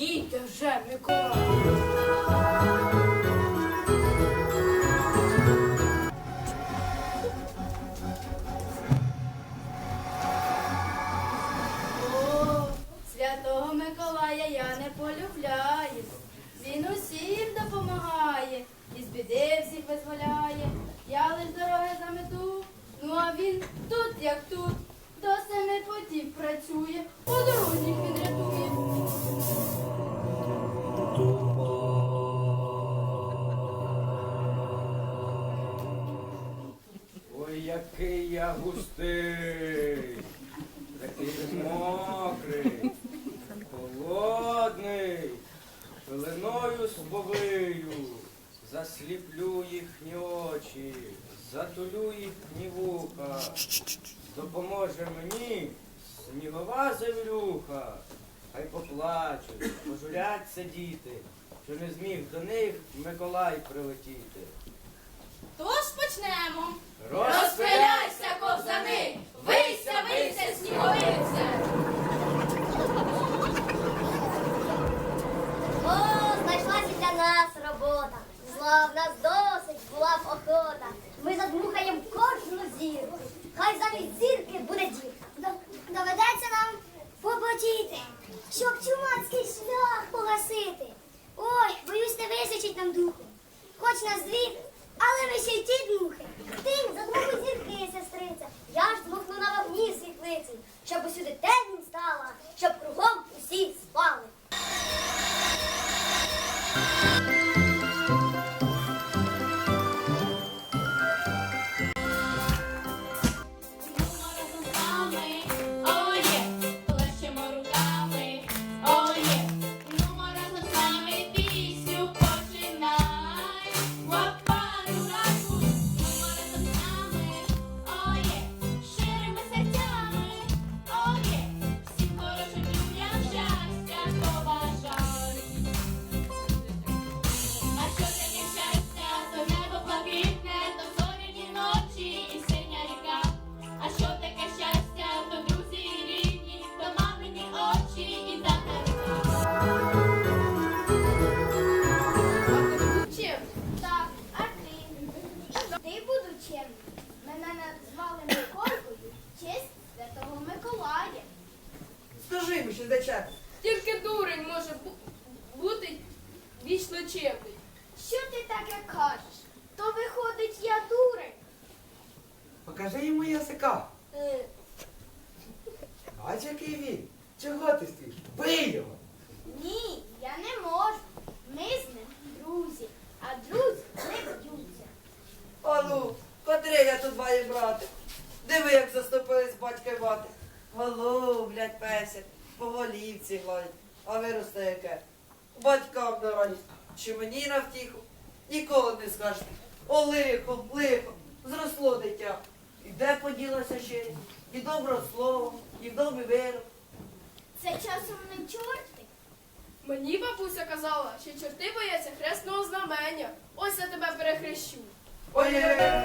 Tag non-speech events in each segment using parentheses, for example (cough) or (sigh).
Їдьте вже, Миколай. сповию, засліплю їхні очі, затулю їхні вуха, допоможе мені снігова землюха, хай поплачуть, пожуляться діти, що не зміг до них Миколай прилетіти. Тож почнемо. Розпиляйся, ковзани, вийся, вийся, сніговице. нас робота, зла в нас досить була б охота. Ми задмухаємо кожну зірку. Хай замість зірки буде дірка. Доведеться нам побудіти, щоб чумацький шлях погасити. Ой, боюсь, не вистачить нам духу. Хоч нас дві. співати. Голублять песик, по голівці гладять, а виросте яке. Батькам на радість, чи мені на втіху, ніколи не скажете. О, лихо, лихо, зросло дитя. І де поділася ще? І добро слово, і в добрий вирок. Це часом не чорти. Мені бабуся казала, що чорти бояться хресного знамення. Ось я тебе перехрещу. Ой-ой-ой!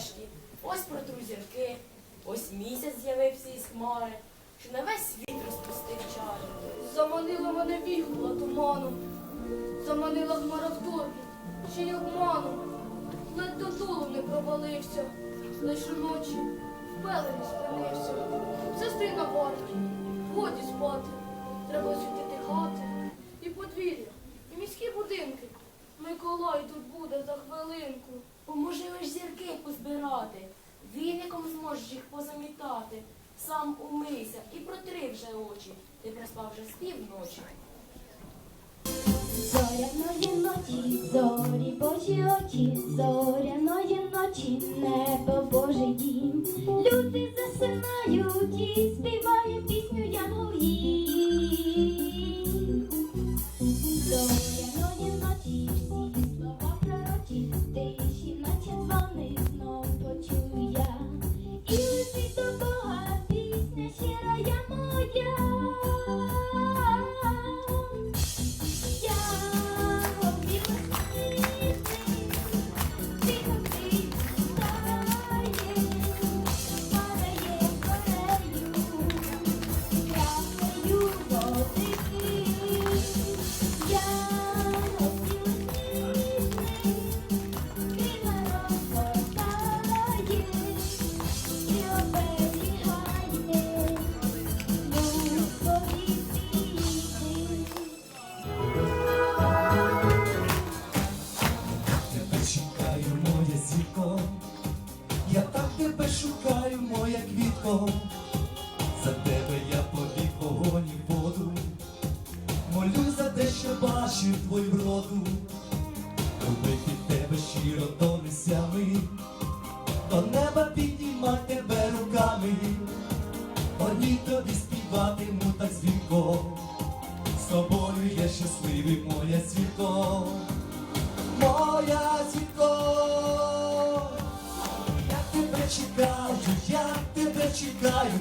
Арешті. Ось протру зірки, ось місяць з'явився із хмари, що на весь світ розпустив чари. Заманила мене віхола туманом, заманила хмара в торбі, ще й обманом. Ледь додолу не провалився, лиш уночі в пелені спинився. Сестри на варті, годі спати, треба освітити хати і подвір'я, і міські будинки. Миколай тут буде за хвилинку. Поможи лиш зірки позбирати, віником зможеш їх позамітати. Сам умийся і протри вже очі. Ти проспав вже з півночі. Зоряної ночі, зорі Божі очі, зоряної ночі, небо Божий дім. Люди засинають і співає пісню янгол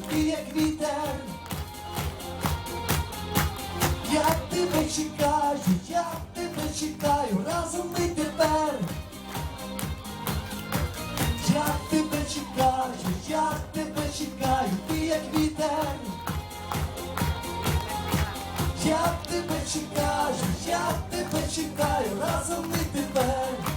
ти як вітер. Я тебе чекаю, я тебе чекаю, разом ми тепер. Я тебе чекаю, я тебе чекаю, ти як вітер. Я тебе чекаю, я тебе чекаю, разом ми тепер.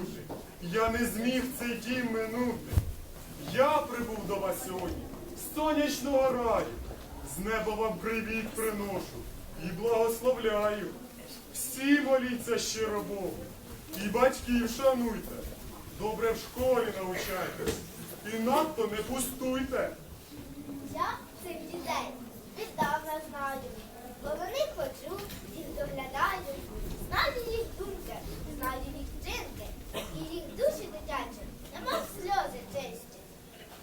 Чути? Я не зміг цей дім минути. Я прибув до вас сьогодні з сонячного раю. З неба вам привіт приношу і благословляю. Всі моліться щиро Богу, і батьків шануйте. Добре в школі навчайтесь, і надто не пустуйте. Я цих дітей віддавна знаю, бо вони ходжу, їх доглядаю, знаю їх думки, знаю їх вчинки, і їх душі дитячі, немов сльози чисті.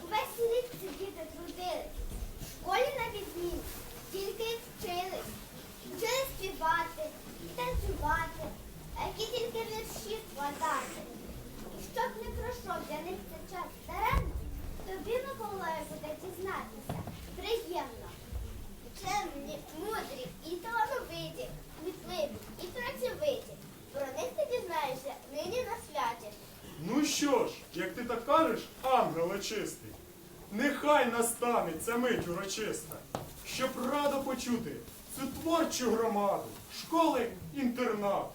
Увесь рік ці діти трудились, в школі на відмін, тільки й вчились, співати, танцювати, а які тільки вірші складати. І щоб не пройшов для них цей час даремно, тобі, Миколаю, буде дізнатися. Приємно. Чемні, мудрі і талановиті, кмітливі і працьовиті. Про них ти дізнаєшся нині на святі. Ну що ж, як ти так кажеш, ангеле чистий, нехай настане ця мить урочиста, щоб радо почути цю творчу громаду, школи інтернату.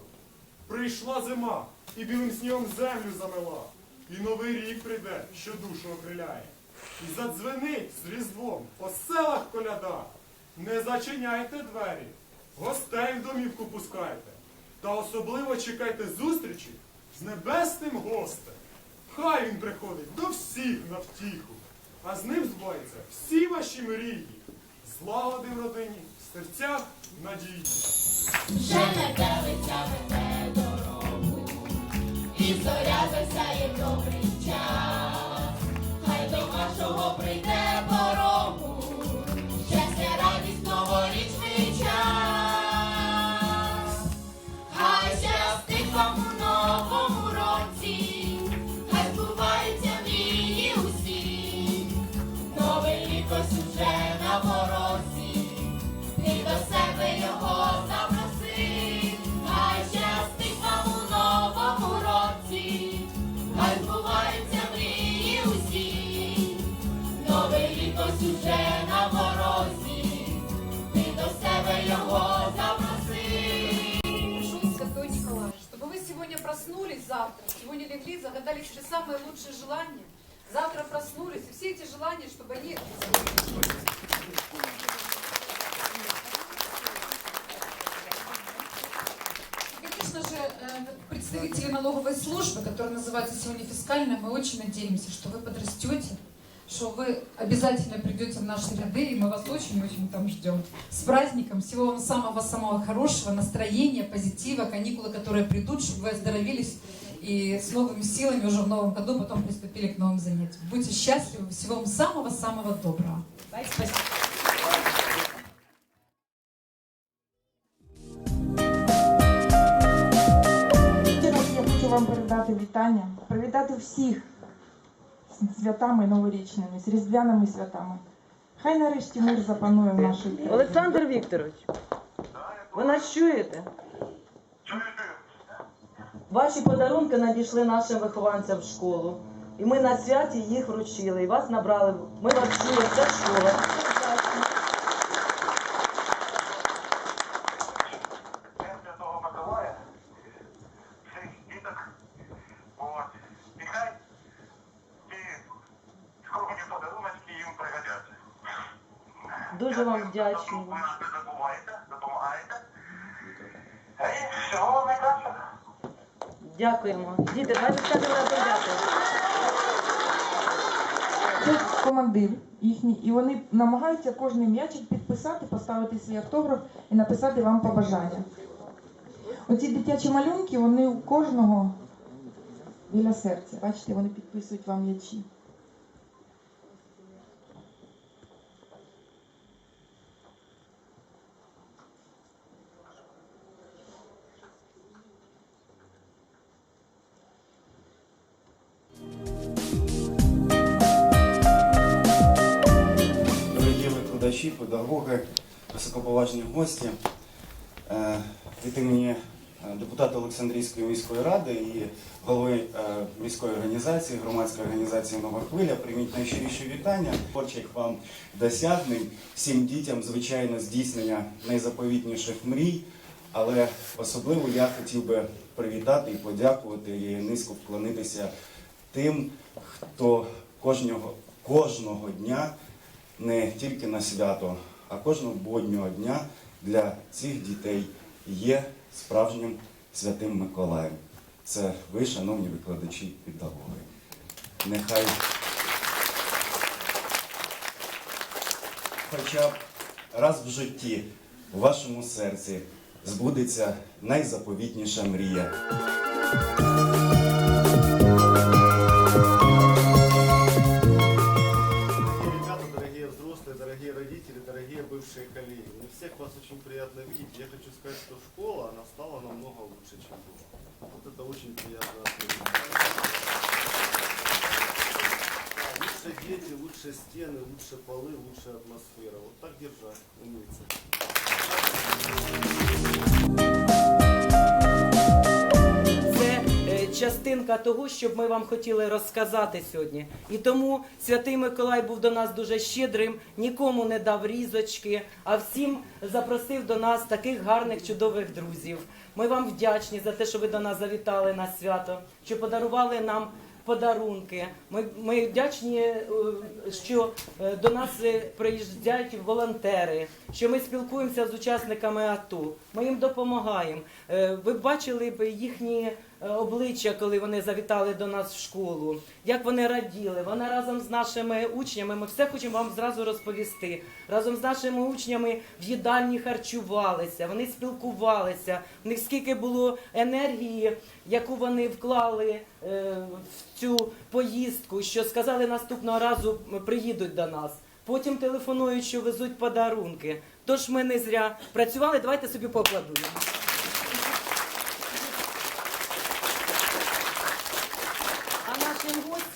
Прийшла зима і білим снігом землю замела, і новий рік прийде, що душу окриляє. І задзвенить з різдвом по селах коляда. Не зачиняйте двері, гостей в домівку пускайте, та особливо чекайте зустрічі з небесним гостем. Хай він приходить до всіх на втіху. а з ним збаються всі ваші мрії. Злагоди в родині, в серцях надії. Вже метелиця веде дорогу, і зоря засяє добрий час. Хай до вашого прийде завтра, сегодня легли, загадали себе самые лучшие желания, завтра проснулись, и все эти желания, чтобы они Конечно же, э, представители налоговой службы, которая называется сегодня фискальная, мы очень надеемся, что вы подрастете, что вы обязательно придете в наши ряды, и мы вас очень-очень там ждем. С праздником! Всего вам самого-самого хорошего, настроения, позитива, каникулы, которые придут, чтобы вы оздоровились и с новыми силами уже в новом году потом приступили к новым занятиям. Будьте счастливы, всего вам самого-самого доброго. Спасибо. Ще раз я хочу вам передати вітання, привітати всіх з святами новорічними, з різдвяними святами. Хай нарешті мир запанує в нашій країні. Олександр Вікторович, ви нас чуєте? Ваші подарунки надійшли нашим вихованцям в школу. І ми на святі їх вручили. І вас набрали. Ми вас чули, вся школа. День Святого Миколая, всіх діток, от, і хай ті скромні подаруночки їм пригодяться. Дуже вам Дякую, вдячні. Ви нас не забуваєте, допомагаєте. І всього вам найкращого. Дякуємо. Діти, давайте скажемо разом дякую. Це командир їхній, і вони намагаються кожний м'ячик підписати, поставити свій автограф і написати вам побажання. Оці дитячі малюнки, вони у кожного біля серця. Бачите, вони підписують вам м'ячі. Педагоги, високоповажні гості. Е, Від імені е, депутата Олександрійської міської ради і голови е, міської організації, громадської організації Нова хвиля, прийміть найщиріші вітання, творчих вам досягнень, всім дітям, звичайно, здійснення найзаповітніших мрій. Але особливо я хотів би привітати і подякувати і низько вклонитися тим, хто кожного, кожного дня не тільки на свято, а кожного буднього дня для цих дітей є справжнім святим Миколаєм. Це ви, шановні викладачі педагоги. Нехай хоча б раз в житті у вашому серці збудеться найзаповітніша мрія. Бывшие коллеги. Мне всех вас очень приятно видеть. Я хочу сказать, что школа, она стала намного лучше, чем была. Вот это очень приятно. Лучше дети, лучше стены, лучше полы, лучше атмосфера. Вот так держать, умница. Частинка того, що ми вам хотіли розказати сьогодні. І тому святий Миколай був до нас дуже щедрим, нікому не дав різочки, а всім запросив до нас таких гарних, чудових друзів. Ми вам вдячні за те, що ви до нас завітали на свято, що подарували нам. Подарунки. Ми, ми вдячні, е, що е, до нас е, приїжджають волонтери, що ми спілкуємося з учасниками АТО. Ми їм допомагаємо. Ви бачили б їхні обличчя, коли вони завітали до нас в школу, як вони раділи. Вони разом з нашими учнями, ми все хочемо вам зразу розповісти. Разом з нашими учнями в їдальні харчувалися, вони спілкувалися. В них скільки було енергії, яку вони вклали е, в цю поїздку, що сказали наступного разу приїдуть до нас. Потім телефонують, що везуть подарунки. Тож ми не зря працювали. Давайте собі покладуємо. А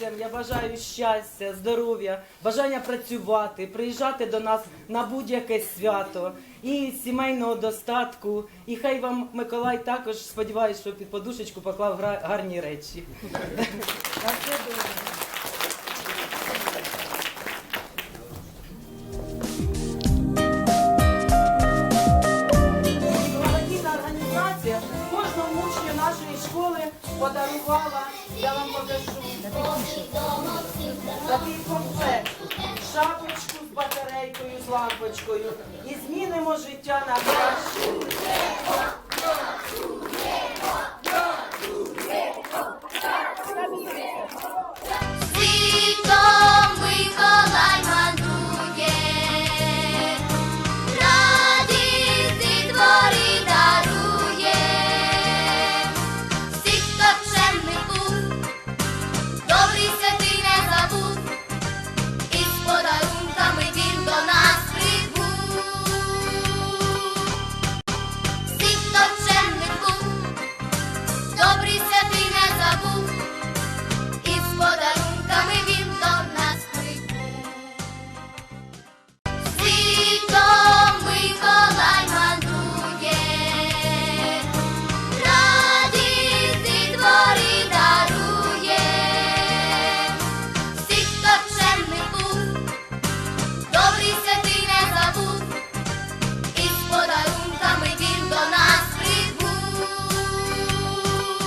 нашим я бажаю щастя, здоров'я, бажання працювати, приїжджати до нас на будь-яке свято і сімейного достатку. І хай вам Миколай також сподіваюся, що під подушечку поклав гарні речі. (laughs) батарейкою. І змінимо життя на краще.